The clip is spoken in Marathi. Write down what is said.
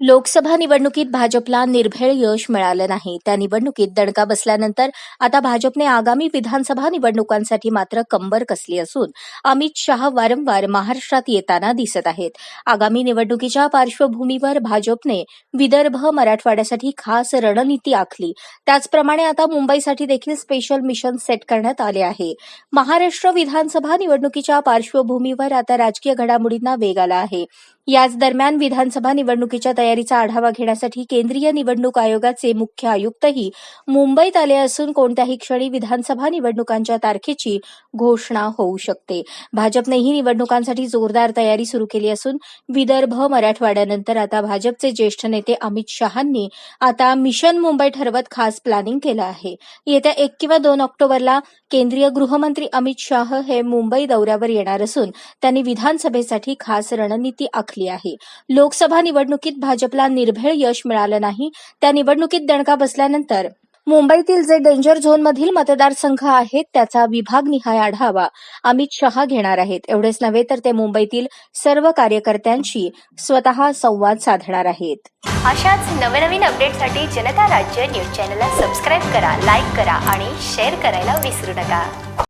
लोकसभा निवडणुकीत भाजपला निर्भेळ यश मिळालं नाही. त्या निवडणुकीत दणका बसल्यानंतर आता भाजपने आगामी विधानसभा निवडणुकांसाठी मात्र कंबर कसली असून अमित शहा वारंवार महाराष्ट्रात येताना दिसत आहेत. आगामी निवडणुकीच्या पार्श्वभूमीवर भाजपने विदर्भ मराठवाड्यासाठी खास रणनीती आखली. त्याचप्रमाणे आता मुंबईसाठी देखील स्पेशल मिशन सेट करण्यात आले आहे. महाराष्ट्र विधानसभा निवडणुकीच्या पार्श्वभूमीवर आता राजकीय घडामोडींना वेग आला आहे. याच दरम्यान विधानसभा निवडणुकीच्या तयारीचा आढावा घेण्यासाठी केंद्रीय निवडणूक आयोगाचे मुख्य आयुक्तही मुंबईत आले असून कोणत्याही क्षणी विधानसभा निवडणुकांच्या तारखेची घोषणा होऊ शकते. भाजपनेही निवडणुकांसाठी जोरदार तयारी सुरू केली असून विदर्भ मराठवाड्यानंतर आता भाजपचे ज्येष्ठ नेते अमित शहांनी आता मिशन मुंबई ठरवत खास प्लॅनिंग केलं आहे. येत्या एक किंवा दोन ऑक्टोबरला केंद्रीय गृहमंत्री अमित शाह हे मुंबई दौऱ्यावर येणार असून त्यांनी विधानसभेसाठी खास रणनीती आखली आहे. लोकसभा निवडणुकीत भाजपला निर्भेळ यश मिळालं नाही. त्या निवडणुकीत दणका बसल्यानंतर मुंबईतील जे डेंजर झोनमधील मतदारसंघ आहेत त्याचा विभागनिहाय आढावा. अमित शहा घेणार आहेत. एवढेच नव्हे तर ते मुंबईतील सर्व कार्यकर्त्यांशी स्वतः संवाद साधणार आहेत. अशाच नवनवीन अपडेटसाठी जनता राज्य न्यूज चॅनलला सबस्क्राईब करा लाईक करा आणि शेअर करायला विसरू नका.